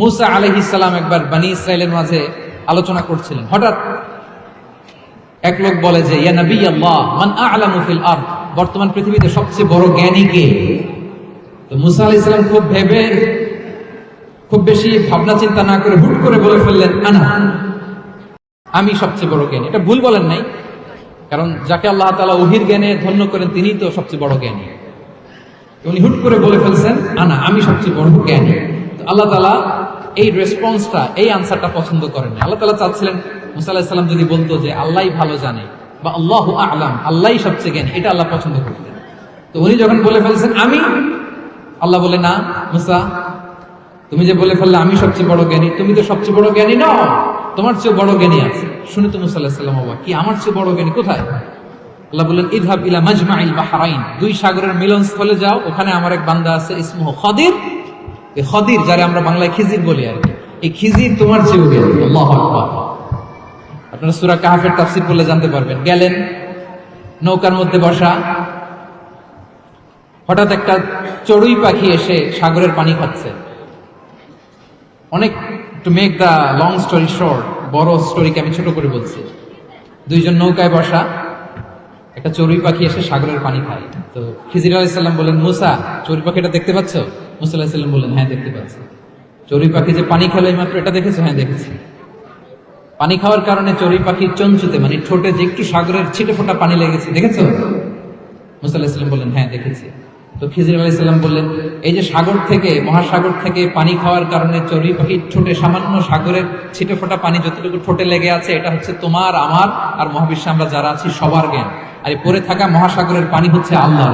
মুসা আলহিসাল্লাম একবার বানি ইসরায়েলের মাঝে আলোচনা করছিলেন। হঠাৎ এক লোক বলে যে বর্তমান পৃথিবীতে সবচেয়ে বড় জ্ঞানী কে? তো মুসা খুব ভেবে, খুব বেশি ভাবনা চিন্তা না করে হুট করে বলে ফেললেন, আনা, আমি সবচেয়ে বড় জ্ঞানী। এটা ভুল বলেন নাই, কারণ যাকে আল্লাহ তাআলা ওহির জ্ঞানে ধন্য করেন, তিনিই তো সবচেয়ে বড় জ্ঞানী। উনি হুট করে বলে ফেলছেন, আনা, আমি সবচেয়ে বড় জ্ঞানী। আল্লাহ তাআলা এই রেসপন্সটা এই আনসারটা পছন্দ করেন আল্লাহ তালা চাচ্ছিলেন, মুসা আলাইহিস সালাম যদি বলতো যে, আল্লাহ ভালো জানে বা আল্লাহ আ'লাম আল্লাহ সবচেয়ে জ্ঞানী। এটা আল্লাহ পছন্দ করতেন। তো উনি যখন বলে ফেলছেন, আমি? আল্লাহ বলে না, মুসা, তুমি যে বলে ফেললে, আমি সবচেয়ে বড় জ্ঞানী। তুমি তো সবচেয়ে বড় জ্ঞানী নও, তোমার চেয়ে বড় জ্ঞানী আছে। শুনে তো মুসা আলাইহিস সালাম কি, আমার চেয়ে বড় জ্ঞানী কোথায়? আল্লাহ বললেন ইদহাব ইলা মাজমাইল বাহরাইন, দুই সাগরের মিলনস্থলে যাও, ওখানে আমার এক বান্দা আছে, ইসমুহ খদির। এই খদির যারে আমরা বাংলায় খিজির বলি আর কি, এই খিজির তোমার জ্ঞানী আল্লাহু আপনারা সূরা কাহাফের তাফসীর পড়লে জানতে পারবেন, গেলেন, নৌকার মধ্যে বসা, হঠাৎ একটা চড়ুই পাখি এসে সাগরের পানি খাচ্ছে। অনেক to make the long story short বড় স্টোরিকে আমি ছোট করে বলছি। দুইজন নৌকায় বসা, একটা চড়ুই পাখি এসে সাগরের পানি খায়। তো খিজির আলাইসাল্লাম বলেন, মুসা, চড়ুই পাখিটা দেখতে পাচ্ছ? মুসা আলাহিসাল্লাম বললেন হ্যাঁ দেখতে পাচ্ছি। চড়ুই পাখি যে পানি খেলো মাত্র এটা দেখেছ? হ্যাঁ দেখেছি। পানি খাওয়ার কারণে চড়ুই পাখির চঞ্চুতে মানে ঠোঁটে যে একটু সাগরের ছিটে ফোটা পানি লেগেছে, দেখেছ? মুসা আলাহিসাল্লাম বললেন হ্যাঁ দেখেছি। তো খিজির আলাইসাল্লাম বললেন, এই যে সাগর থেকে, মহাসাগর থেকে পানি খাওয়ার কারণে চড়ুই পাখির ঠোঁটে সামান্য সাগরের ছিটে ফোটা পানি যতটুকু ঠোঁটে লেগে আছে, এটা হচ্ছে তোমার, আমার আর মহাবিশ্বে আমরা যারা আছি, সবার জ্ঞান। আর পরে থাকা মহাসাগরের পানি হচ্ছে আল্লাহ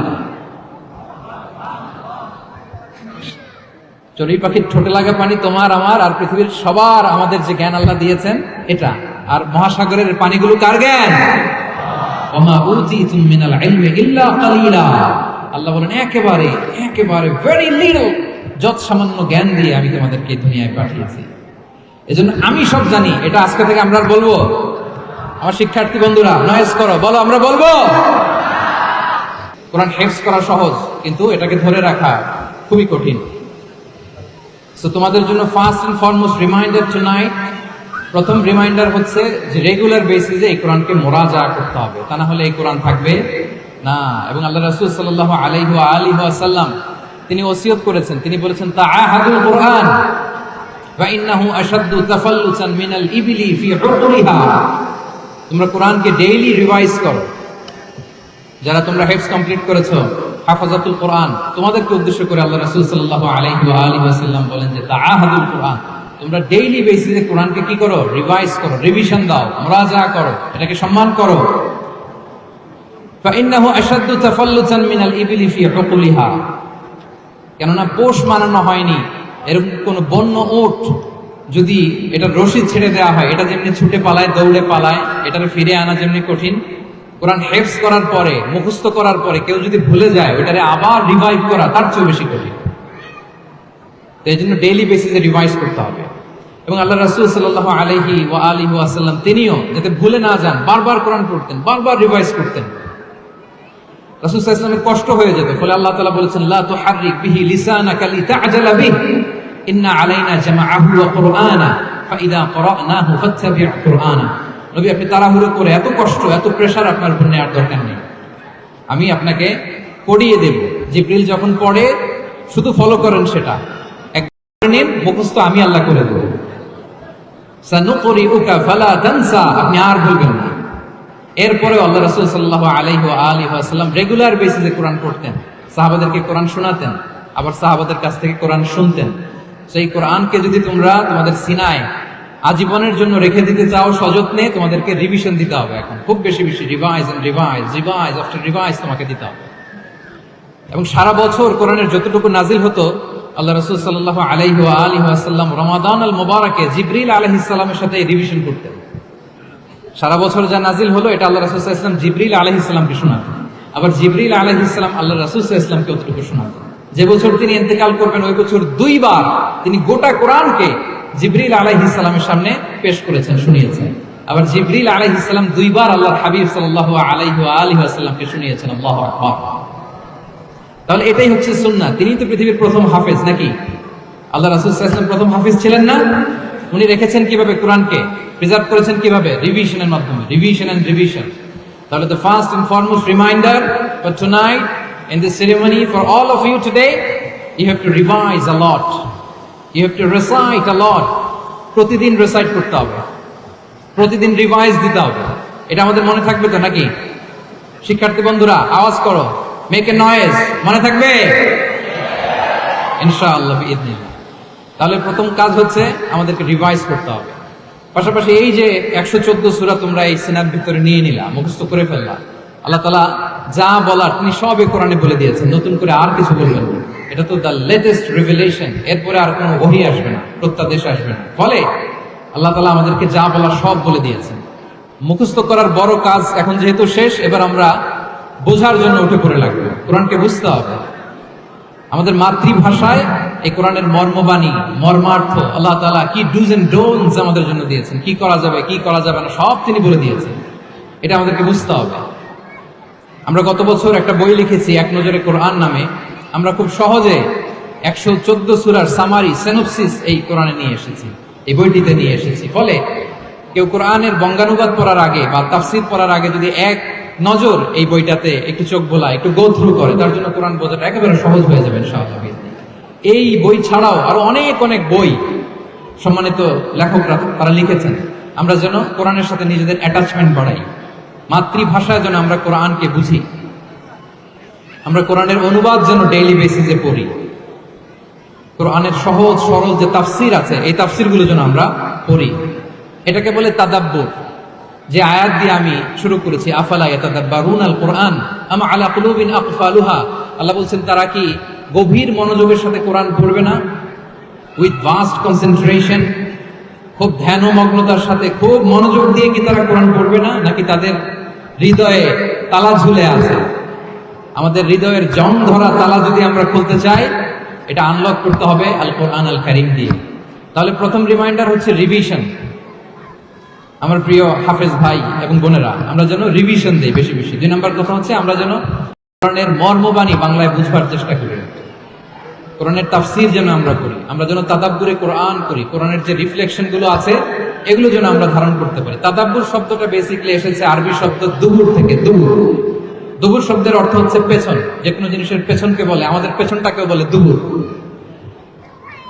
চড়ুই পাখির ঠোঁটে লাগা পানি তোমার, আমার আর পৃথিবীর সবার আমাদের যে জ্ঞান আল্লাহ দিয়েছেন, এটা। আর মহাসাগরের পানিগুলো কার জ্ঞান? আল্লাহ বলেন, একেবারে একেবারে ভেরি লিটল যত সামান্য জ্ঞান দিয়ে আমি তোমাদেরকে দুনিয়ায় পাঠিয়েছি। এজন্য আমি সব জানি, এটা আজকে থেকে আমরা বলব। আমার শিক্ষার্থী বন্ধুরা নয়েজ করো, বলো, আমরা বলব? কোরআন হেফস করা সহজ, কিন্তু এটাকে ধরে রাখা খুবই কঠিন। সো তোমাদের জন্য first and foremost reminder to প্রথম রিমাইন্ডার হচ্ছে যে রেগুলার বেসিসে এই কোরআনকে মোরাজা করতে হবে। তা না হলে এই কোরআন থাকবে না। এবং আল্লাহ রাসূল সাল্লাল্লাহু আলাইহি ওয়া আলিহি ওয়াসাল্লাম তিনি ওসিয়ত করেছেন। তিনি বলেছেন, তাআহাদুল কোরআন ওয়া ইন্নাহু আশাদ্দু তাফাল্লুসান মিনাল ইবলি ফি উকরিহা। তোমরা কোরআনকে ডেইলি রিভাইজ করো। যারা তোমরা হেফস কমপ্লিট করেছ হাফাজাতুল কোরআন। তোমাদেরকে উদ্দেশ্য করে আল্লাহ রাসুল সাল্লাহ আলহি আলহিম বলেন যে তা আহাদুল কোরআন। তোমরা ডেইলি বেসিসে কোরআনকে কি করো? রিভাইজ করো রিভিশন দাও মরা যা করো, এটাকে সম্মান করো। কেননা পোষ মানানো হয়নি। এরকম কোন বন্য ওট যদি এটা রশি ছেড়ে দেওয়া হয়, এটা যেমনি ছুটে পালায়, দৌড়ে পালায়, এটার ফিরে আনা যেমনি কঠিন কোরআন হেফস করার পরে, মুখস্থ করার পরে কেউ যদি ভুলে যায় ওটারে আবার রিভাইভ করা তার চেয়ে বেশি কঠিন। তো এই জন্য ডেইলি বেসিসে রিভাইজ করতে হবে। এবং আল্লাহ রাসূল সাল্লাল্লাহু আলাইহি ওয়া আলিহি ওয়াসাল্লাম তিনিও যাতে ভুলে না যান, বারবার কোরআন পড়তেন, বারবার রিভাইজ করতেন। রাসূল সাল্লাল্লাহু কষ্ট হয়ে যেত। ফলে আল্লাহ তালা বলেছেন, লা তুহাররিক বিহি লিসানাকা লিতা'জালা বিহি। ইন্না আলাইনা জামাআহু ওয়া কুরআনা ফাইদা ক্বরানাহু ফাত্তাবি' কুরআনা নবী, আপনি তাড়াহুড়ো করে এত কষ্ট, এত প্রেশার আপনার উপর নেওয়ার দরকার নেই। আমি আপনাকে পড়িয়ে দেব। জিব্রিল যখন পড়ে, শুধু ফলো করেন সেটা। একবার নিন, মুখস্থ আমি আল্লাহ করে দেব। সানুকরিউকা ফালা তানসা, আপনি আর ভুলবেন না। এরপরে আল্লাহ রাসূল সাল্লাল্লাহু আলাইহি ওয়া আলিহি ওয়াসাল্লাম রেগুলার বেসিসে কোরআন পড়তেন। সাহাবাদেরকে কোরআন শোনাতেন, আবার সাহাবাদের কাছ থেকে কোরআন শুনতেন। সেই কোরআনকে যদি তোমরা তোমাদের সিনায় আজীবনের জন্য রেখে দিতে চাও সযত্নে তোমাদেরকে রিভিশন দিতে হবে এখন। খুব বেশি বেশি। Revise and revise revise after revise তোমাকে দিতে হবে। এবং সারা বছর কোরআনের যতটুকু নাজিল হতো, আল্লাহ রসুল সাল্লাহ আলাইহি আলী আসাল্লাম রমাদান আল মোবারকে জিব্রিল আলহি সাথে রিভিশন করতেন। সারা বছর যা নাজিল হলো, এটা আল্লাহ রসুল ইসলাম জিবরিল আলহি ইসলামকে শোনাতেন। আবার জিবরিল আলহি ইসলাম আল্লাহ রসুল ইসলামকে অতটুকু শোনাতেন। যে বছর তিনি ইন্তেকাল করবেন, ওই বছর দুইবার তিনি গোটা কোরআনকে জিব্রিল আলাইহি ইসলামের সামনে পেশ করেছেন, শুনিয়েছেন। আবার জিব্রিল আলাইহি ইসলাম দুইবার আল্লাহ হাবিব সাল্লাল্লাহু আলাইহি আলিহি ওয়াসাল্লামকে শুনিয়েছেন, আল্লাহু তাহলে এটাই হচ্ছে সুন্নাহ। তিনি তো পৃথিবীর প্রথম হাফেজ নাকি? আল্লাহ রাসুল সাল্লাল্লাহু প্রথম হাফিজ ছিলেন না? উনি রেখেছেন কীভাবে কোরআনকে? প্রিজার্ভ করেছেন কীভাবে? রিভিশনের মাধ্যমে। Revision and revision. তাহলে the first foremost reminder for tonight in this ceremony for all of you today you have to revise a lot you have to recite a lot. প্রতিদিন রিসাইট করতে হবে। প্রতিদিন revise দিতে হবে। এটা আমাদের মনে থাকবে তো নাকি? শিক্ষার্থী বন্ধুরা, আওয়াজ করো। মেক এ নয়েজ মনে থাকবে? ইনশাআল্লাহ তাহলে প্রথম কাজ হচ্ছে আমাদেরকে রিভাইজ করতে হবে। পাশাপাশি এই যে একশো চোদ্দ সুরা তোমরা এই সিনার ভিতরে নিয়ে নিলা, মুখস্থ করে ফেললা। আল্লাহ তালা যা বলার তিনি সবই কোরআনে বলে দিয়েছেন। নতুন করে আর কিছু বলবেন না। এটা তো দ্য লেটেস্ট রিভেলেশন এরপরে আর কোনো ওহি আসবে না, প্রত্যাদেশ আসবে না। ফলে আল্লাহ তালা আমাদেরকে যা বলা সব বলে দিয়েছেন। মুখস্থ করার বড় কাজ এখন যেহেতু শেষ, এবার আমরা বোঝার জন্য উঠে পড়ে লাগবে। কোরআনকে বুঝতে হবে। আমাদের মাতৃভাষায় এই কোরআনের মর্মবাণী, মর্মার্থ আল্লাহ তালা কি ডুজ এন্ড ডোনস আমাদের জন্য দিয়েছেন, কি করা যাবে, কি করা যাবে না, সব তিনি বলে দিয়েছেন। এটা আমাদেরকে বুঝতে হবে। আমরা গত বছর একটা বই লিখেছি, এক নজরে কোরআন নামে। আমরা খুব সহজে একশো চোদ্দ সুরার সামারি সেনোপসিস এই কোরআনে নিয়ে এসেছি, এই বইটিতে নিয়ে এসেছি। ফলে কেউ কোরআনের বঙ্গানুবাদ পড়ার আগে বা তাফসির পড়ার আগে যদি এক নজর এই বইটাতে একটু চোখ বোলা একটু গো থ্রু করে, তার জন্য কোরআন বোঝাটা একেবারে সহজ হয়ে যাবে, ইনশাআল্লাহ। এই বই ছাড়াও আরও অনেক অনেক বই সম্মানিত লেখকরা তারা লিখেছেন। আমরা যেন কোরআনের সাথে নিজেদের অ্যাটাচমেন্ট বাড়াই। মাতৃভাষায় যেন আমরা কোরআনকে বুঝি। আমরা কোরআনের অনুবাদ যেন ডেইলি বেসিসে পড়ি। কোরআনের সহজ, সরল যে তাফসির আছে, এই তাফসিরগুলো যেন আমরা পড়ি। এটাকে বলে তাদাব্বুর। যে আয়াত দিয়ে আমি শুরু করেছি, আফালা ইয়াতাদাব্বারুন আল কোরআন আমা আলা কুলুবিন আকফালুহা? আল্লাহ বলছেন, তারা কি গভীর মনোযোগের সাথে কোরআন পড়বে না? উইথ ভাস্ট কনসেন্ট্রেশন খুব ধ্যান ও মগ্নতার সাথে, খুব মনোযোগ দিয়ে কি তারা কোরআন পড়বে না? নাকি তাদের হৃদয়ে তালা ঝুলে আছে? আমাদের হৃদয়ের জং ধরা তালা যদি আমরা খুলতে চাই, এটা আনলক করতে হবে আল কোরআন আল কারিম দিয়ে। তাহলে প্রথম রিমাইন্ডার হচ্ছে রিভিশন আমার প্রিয় হাফেজ ভাই এবং বোনেরা, আমরা যেন রিভিশন দিই বেশি বেশি। দুই নম্বর কথা হচ্ছে, আমরা যেন কোরআনের মর্মবাণী বাংলায় বুঝবার চেষ্টা করি। কোরআনের তাফসির যেন আমরা করি, আমরা যেন তাদাব্বুরে কোরআন করি, কোরআনের যে রিফ্লেকশনগুলো আছে, এগুলো যেন আমরা ধারণ করতে পারি। তাদাব্বুর শব্দটা বেসিকলি এসেছে আরবি শব্দ দুবুর থেকে দুবুর দুবুর শব্দের অর্থ হচ্ছে পেছন। যে কোনো জিনিসের পেছনকে বলে, আমাদের পেছনটাকেও বলে দুবুর।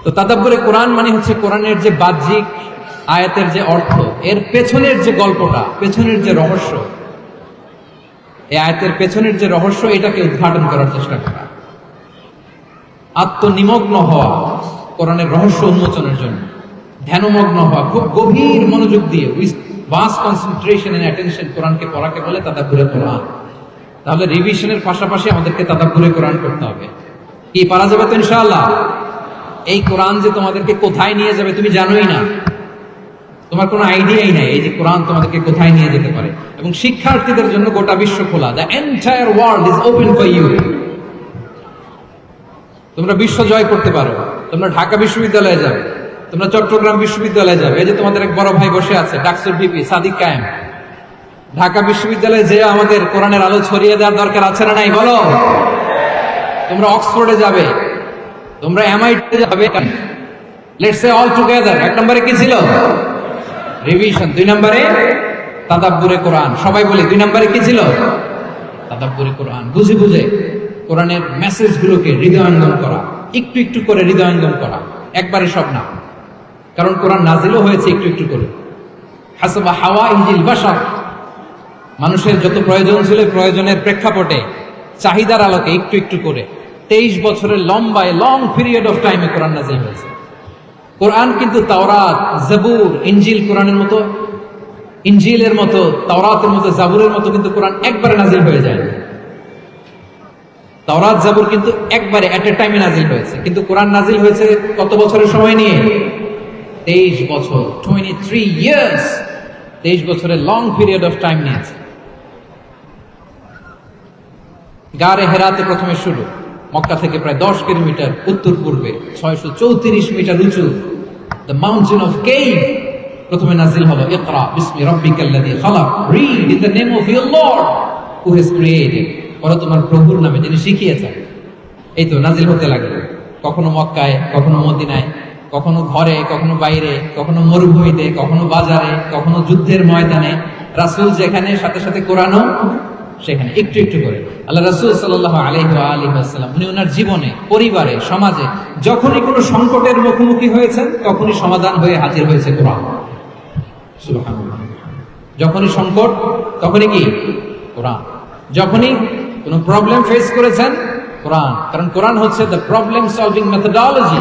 তো তাদাব্বুরে কোরআন মানে হচ্ছে কোরআনের যে বাহ্যিক আয়াতের যে অর্থ, এর পেছনের যে গল্পটা, পেছনের যে রহস্য, এই আয়াতের পেছনের যে রহস্য, এটাকে উদ্ঘাটন করার চেষ্টা করা। আত্মনিমগ্ন হওয়া কোরআনের রহস্য উন্মোচনের জন্য। ধ্যানমগ্ন হওয়া, খুব গভীর মনোযোগ দিয়ে with vast concentration and attention কোরআনকে পড়াকে বলে তাদাব্বুরে কোরআন। তাহলে রিভিশনের পাশাপাশি আমাদেরকে তাদাব্বুরে কোরআন করতে হবে। কি, পারা যাবে তো ইনশাআল্লাহ? এই কোরআন যে তোমাদেরকে কোথায় নিয়ে যাবে তুমি জানোই না। তোমার কোনো আইডিয়াই নাই এই যে কোরআন তোমাদেরকে কোথায় নিয়ে যেতে পারে। এবং শিক্ষার্থীদের জন্য গোটা বিশ্ব খোলা। The entire world is open for you তোমরা বিশ্ব জয় করতে পারো। তোমরা ঢাকা বিশ্ববিদ্যালয়ে যাবে। তোমরা চট্টগ্রাম বিশ্ববিদ্যালয়ে যাবে। এই যে তোমাদের এক বড় ভাই বসে আছে ডাকসুর ভিপি সাদিক কায়েম। ঢাকা বিশ্ববিদ্যালয়ে যে আমাদের কোরআনের আলো ছড়িয়ে দেওয়ার দরকার আছে না নাই? বলো। তোমরা অক্সফোর্ডে যাবে। তোমরা এমআইটিতে যাবে লেটস সে অল টুগেদার এক নম্বরে কি ছিল? রিভিশন দুই নম্বরে তাদাব্বুরে কোরআন। সবাই বলি, দুই নম্বরে কি ছিল? তাদাব্বুরে কোরআন। বুঝে বুঝে কোরআনের মেসেজগুলোকে হৃদয়ঙ্গম করা। একটু একটু করে হৃদয়ঙ্গম করা। একবারে সব না। কারণ কোরআন নাজিলও হয়েছে একটু একটু করে। হাসবা হাওয়া ইজিল বাসার মানুষের যত প্রয়োজন ছিল প্রয়োজনের প্রেক্ষাপটে, চাহিদার আলোকে একটু একটু করে। তেইশ বছরের লম্বায় লং পিরিয়ড অফ টাইমে কোরআন নাজিল হয়েছে। কোরআন কিন্তু তাওরাত, জাবুর ইঞ্জিল কোরআনের মতো ইঞ্জিলের মতো, তাওরাতের মতো, জাবুরের মতো কিন্তু কোরআন একবারে নাজিল হয়ে যায়। তাওরাত, জাবুর কিন্তু একবারে এট এ টাইমে নাজিল হয়েছে। কিন্তু কোরআন নাজিল হয়েছে কত বছরের সময় নিয়ে? তেইশ বছর টোয়েন্টি থ্রি ইয়ার্স তেইশ বছরের লং পিরিয়ড অফ টাইম নিয়েছে গারে হেরাতে প্রথমে শুরু। মক্কা থেকে প্রায় দশ কিলোমিটার উত্তর পূর্বে, ছয়শো চৌত্রিশ মিটার উঁচু। দ্য মাউন্টেন অফ কেভ প্রথমে নাজিল হলো, ইকরা, বিসমি রাব্বিকাল্লাযী খালাক। Read in the name of your lord who has created পরে তোমার প্রভুর নামে যিনি শিখিয়েছেন। এই তো নাজিল হতে লাগল। কখনো মক্কায়, কখনো মদিনায়, কখনো ঘরে, কখনো বাইরে, কখনো মরুভূমিতে, কখনো বাজারে, কখনো যুদ্ধের ময়দানে। রাসূল যেখানে, সাথে সাথে কোরআনও সেখানে একটু একটু করে। আল্লাহ রাসূল ওয়া আলিহি উনি ওনার জীবনে, পরিবারে, সমাজে যখনই কোনো সংকটের মুখোমুখি হয়েছেন, তখনই সমাধান হয়ে হাজির হয়েছে কোরআন। যখনই সংকট, তখনই কি? কোরআন। যখনই কোনো প্রবলেম ফেস করেছেন, কোরআন। কারণ কোরআন হচ্ছে দ্য প্রবলেম সলভিং মেথডোলজি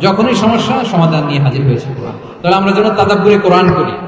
যখনই সমস্যা, সমাধান নিয়ে হাজির হয়েছে কোরআন। তাহলে আমরা যেন তাদাব্বুরে কোরআন করি।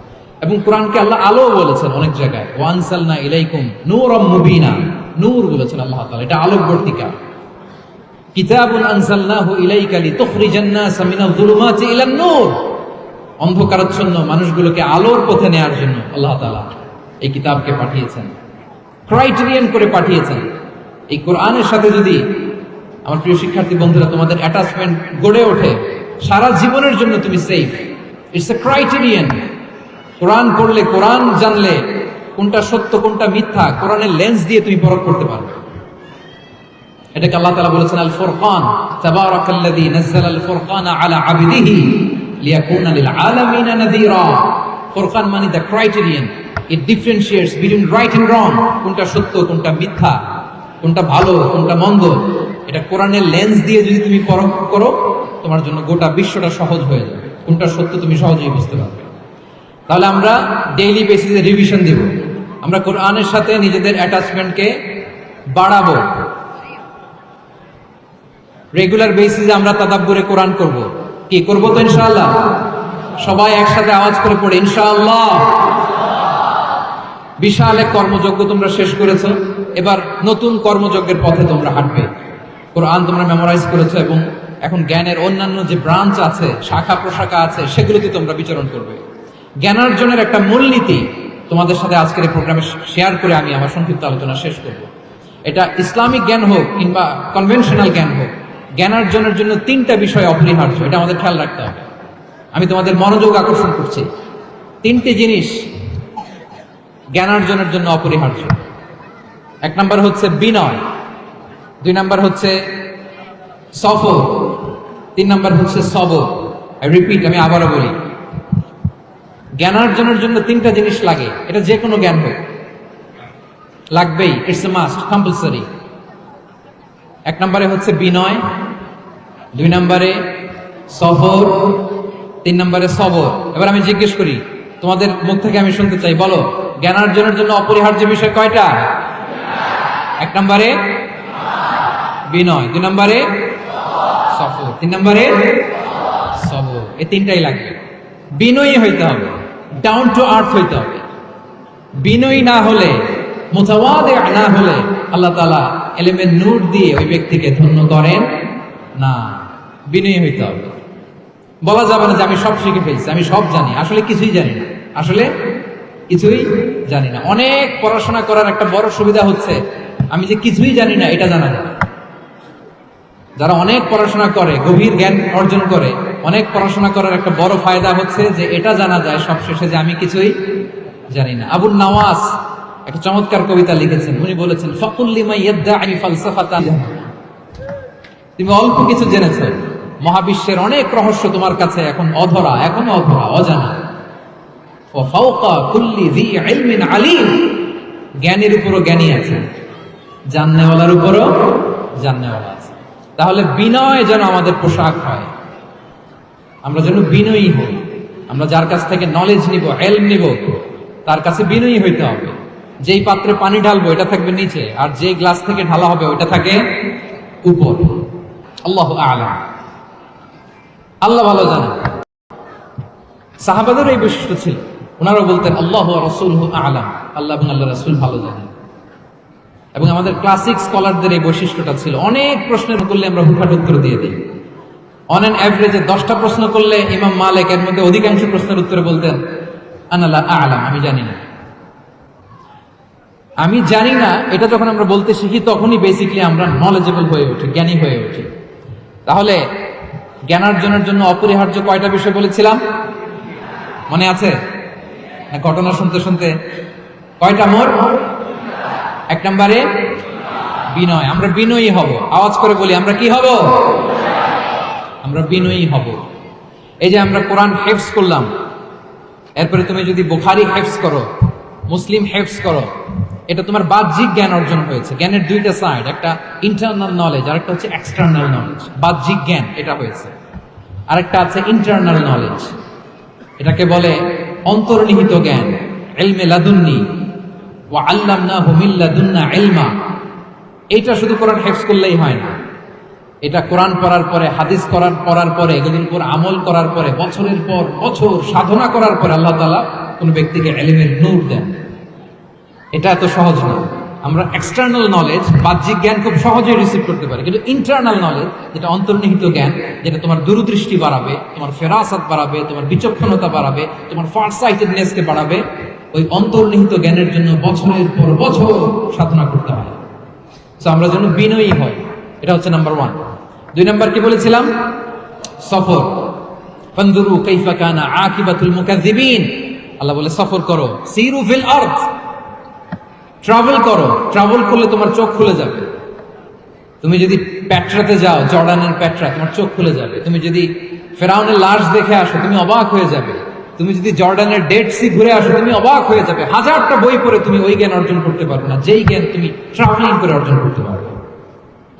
এবং কোরআনকে আল্লাহ আলো বলেছেন অনেক জায়গায়। ওয়ানসালনা ইলাইকুম নূর মুবিনা। নূর বলেছেন আল্লাহ তাআলা, এটা আলোকবর্তিকা কিতাবুন আনসালনাহু ইলাইকা লিতুখরিজান নাসা মিনাল যুলুমাতি ইলান নূর। অন্ধকারাচ্ছন্ন মানুষগুলোকে আলোর পথে নেয়ার জন্য আল্লাহ তাআলা এই কিতাবকে পাঠিয়েছেন। ক্রাইটেরিয়ান করে পাঠিয়েছেন। এই কোরআনের সাথে যদি আমার প্রিয় শিক্ষার্থী বন্ধুরা, তোমাদের অ্যাটাচমেন্ট গড়ে ওঠে, সারা জীবনের জন্য তুমি safe it's a criterion Quran পড়লে কোরআন জানলে কোনটা সত্য, কোনটা মিথ্যা, কোরআনের লেন্স দিয়ে তুমি পরখ করতে পারবে। এটাকে আল্লাহ তাআলা বলেছেন আল ফুরকান তাবারাকাল্লাযী নাযালা আল ফুরকানা আলা আবদিহি লিয়াকুনা লিল আলামিনা নাযীরা। ফুরকান মানে the criterion it differentiates between right and wrong কোনটা সত্য, কোনটা মিথ্যা, কোনটা ভালো, কোনটা মন্দ। এটা কোরআনের লেন্স দিয়ে যদি তুমি পরখ করো, তোমার জন্য গোটা বিশ্বটা সহজ হয়ে যাবে। কোনটা সত্য, তুমি সহজেই বুঝতে পারবে। তাহলে আমরা ডেইলি বেসিসে রিভিশন দিব। আমরা কোরআনের সাথে নিজেদের অ্যাটাচমেন্টকে বাড়াবো। রেগুলার বেসিসে আমরা তাদাব্বুরে কোরআন করব। কি করব তো ইনশাআল্লাহ? সবাই একসাথে আওয়াজ করে পড়ে, ইনশাআল্লাহ। বিশাল এক কর্মযজ্ঞ তোমরা শেষ করেছ। এবার নতুন কর্মযজ্ঞের পথে তোমরা হাঁটবে। কোরআন তোমরা মেমোরাইজ করেছ এবং এখন জ্ঞানের অন্যান্য যে ব্রাঞ্চ আছে শাখা প্রশাখা আছে, সেগুলোতে তোমরা বিচরণ করবে। জ্ঞানার্জনের একটা মূলনীতি তোমাদের সাথে আজকের এই প্রোগ্রামে শেয়ার করে আমি আমার সংক্ষিপ্ত আলোচনা শেষ করব। এটা ইসলামিক জ্ঞান হোক কিংবা কনভেনশনাল জ্ঞান হোক, জ্ঞানার্জনের জন্য তিনটা বিষয় অপরিহার্য, এটা আমাদের খেয়াল রাখতে হবে। আমি তোমাদের মনোযোগ আকর্ষণ করছি। তিনটি জিনিস জ্ঞানার্জনের জন্য অপরিহার্য। এক নম্বর হচ্ছে বিনয়, দুই নম্বর হচ্ছে সফর তিন নম্বর হচ্ছে সবর রিপিট আমি আবারও বলি জ্ঞানার্জনের জন্য তিনটা জিনিস লাগে। এটা যে কোনো জ্ঞান হোক। লাগবেই ইটস এ মাস্ট কম্পালসারি এক নম্বরে হচ্ছে বিনয়, দুই নম্বরে সফর, তিন নম্বরে সবর। এবার আমি জিজ্ঞেস করি, তোমাদের মুখ থেকে আমি শুনতে চাই, বলো জ্ঞানার্জনের জন্য অপরিহার্য বিষয় কয়টা? এক নম্বরে বিনয়, দুই নম্বরে সফর, তিন নম্বরে সবর। এই তিনটাই লাগবে। বিনয়ী হইতে হবে। ডাউন টু আর্থ হইতে হবে। বিনয়ী না হলে, মোতাবাদে না হলে আল্লাহ তালা এলেমের নূর দিয়ে ওই ব্যক্তিকে ধন্য করেন না। বিনয়ী হইতে হবে। বলা যাবে না যে আমি সব শিখে ফেলছি, আমি সব জানি। আসলে কিছুই জানি না। আসলে কিছুই জানি না। অনেক পড়াশোনা করার একটা বড় সুবিধা হচ্ছে, আমি যে কিছুই জানি না, এটা জানা যায় যারা অনেক পড়াশোনা করে, গভীর জ্ঞান অর্জন করে অনেক পড়াশোনা করার একটা বড় ফায়দা হচ্ছে যে এটা জানা যায় সবশেষে যে আমি কিছুই জানি না। আবুল নওয়াজ একটা চমৎকার কবিতা লিখেছেন। উনি বলেছেন তুমি অল্প কিছু জেনেছ। মহাবিশ্বের অনেক রহস্য তোমার কাছে এখন অধরা এখন অধরা, অজানা। জ্ঞানীর উপরও জ্ঞানী আছে। জাননেওয়ালার উপরও জাননেওয়ালা আছে। তাহলে বিনয় যেন আমাদের পোশাক হয়। আমরা যেন বিনয়ী হই। আমরা যার কাছ থেকে নলেজ নিব হেল্প নিব, তার কাছে বিনয়ী হইতে হবে। যেই পাত্রে পানি ঢালবো, এটা থাকবে নিচে, আর যে গ্লাস থেকে ঢালা হবে, ওইটা থাকে উপর। আল্লাহ আলাম। আল্লাহ ভালো জানেন সাহাবাদের এই বৈশিষ্ট্য ছিল। ওনারা বলতেন, আল্লাহ রসুল আলাম। আল্লাহ এবং আল্লাহ রসুল ভালো জানেন। এবং আমাদের ক্লাসিক স্কলারদের এই বৈশিষ্ট্যটা ছিল, অনেক প্রশ্নের করলে আমরা হুটহাট উত্তর দিয়ে দিই। অন অ্যান অ্যাভারেজে দশটা প্রশ্ন করলে ইমাম মালিক এর মধ্যে অধিকাংশ প্রশ্নের উত্তরে বলতেন আনালা আলাম আমি জানি না। আমি জানি না, এটা যখন আমরা বলতে শিখি, তখনই বেসিকলি আমরা নলেজেবল হয়ে উঠি, জ্ঞানী হয়ে উঠি। তাহলে, জ্ঞানার্জনের জন্য অপরিহার্য কয়টা বিষয় বলেছিলাম? মনে আছে? ঘটনা শুনতে শুনতে। কয়টা মোর? এক নম্বরে, বিনয়। আমরা বিনয়ী হব। আওয়াজ করে বলি, আমরা কি হব? আমরা বিনয়ী হব। এই যে আমরা কোরআন হেফস করলাম, এরপরে তুমি যদি বুখারি হেফস করো, মুসলিম হেফস করো, এটা তোমার বাহ্যিক জ্ঞান অর্জন হয়েছে। জ্ঞানের দুইটা সাইড একটা ইন্টারনাল নলেজ আর একটা হচ্ছে এক্সটার্নাল নলেজ বাহ্যিক জ্ঞান এটা হয়েছে। আরেকটা আছে ইন্টারনাল নলেজ এটাকে বলে অন্তর্নিহিত জ্ঞান। এলমে লাদুন্নি ও আল্লাম না হুমিল্লাদুন্না এলমা এইটা শুধু কোরআন হেফস করলেই হয় না। এটা কোরআন পড়ার পরে, হাদিস করার পড়ার পরে, এগুলোর উপর আমল করার পরে, বছরের পর বছর সাধনা করার পরে আল্লাহ তালা কোন ব্যক্তিকে এলিমের নূর দেন। এটা এত সহজ নয় আমরা এক্সটার্নাল নলেজ বাহ্যিক জ্ঞান খুব সহজেই রিসিভ করতে পারি। কিন্তু ইন্টারনাল নলেজ যেটা অন্তর্নিহিত জ্ঞান, যেটা তোমার দূরদৃষ্টি বাড়াবে, তোমার ফেরাসাত বাড়াবে, তোমার বিচক্ষণতা বাড়াবে, তোমার ফার সাইটেডনেসকে বাড়াবে, ওই অন্তর্নিহিত জ্ঞানের জন্য বছরের পর বছর সাধনা করতে হয়। তো আমরা যেন বিনয়ী হয়। এটা হচ্ছে নাম্বার ওয়ান দুই নম্বর কি বলেছিলাম? সফর। ফানদুরু কাইফা কানা আকিবাতুল মুকাজ্জিবিন আল্লাহ বলে, সফর করো। সিরু ফিল আরদ। ট্রাভেল করো। ট্রাভেল করলে তোমার চোখ খুলে যাবে। তুমি যদি প্যাট্রাতে যাও, জর্ডানের প্যাট্রা, তোমার চোখ খুলে যাবে। তুমি যদি ফেরাউনের লাশ দেখে আসো, তুমি অবাক হয়ে যাবে। তুমি যদি জর্ডানের ডেড সি ঘুরে আসো, তুমি অবাক হয়ে যাবে। হাজারটা বই পড়ে তুমি ওই জ্ঞান অর্জন করতে পারবে না। যেই জ্ঞান তুমি ট্রাভেলিং করে অর্জন করতে পারবে।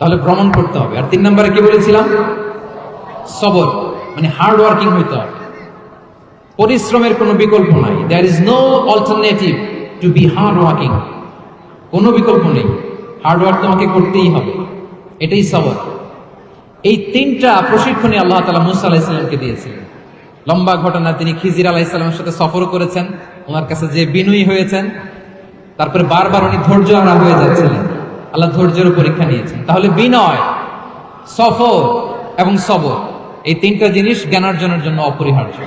তাহলে ভ্রমণ করতে হবে। আর তিন নম্বরে কি বলেছিলাম? সবর মানে হার্ড ওয়ার্কিং হইতে হবে। পরিশ্রমের কোনো বিকল্প নাই। There is no alternative to be hard working কোনো বিকল্প নেই। হার্ড ওয়ার্ক তোমাকে করতেই হবে। এটাই সবর। এই তিনটা প্রশিক্ষণই আল্লাহ তালা মুসা আলাহিসাল্লামকে দিয়েছিলেন। লম্বা ঘটনা, তিনি খিজির আলাহিসাল্লামের সাথে সফর করেছেন। ওনার কাছে যে বিনয়ী হয়েছেন, তারপরে বারবার উনি ধৈর্য হারা হয়ে যাচ্ছিলেন। আল্লাহ ধৈর্যের পরীক্ষা নিয়েছেন। তাহলে বিনয়, সফর এবং সবর, এই তিনটা জিনিস জ্ঞানার্জনের জন্য অপরিহার্য।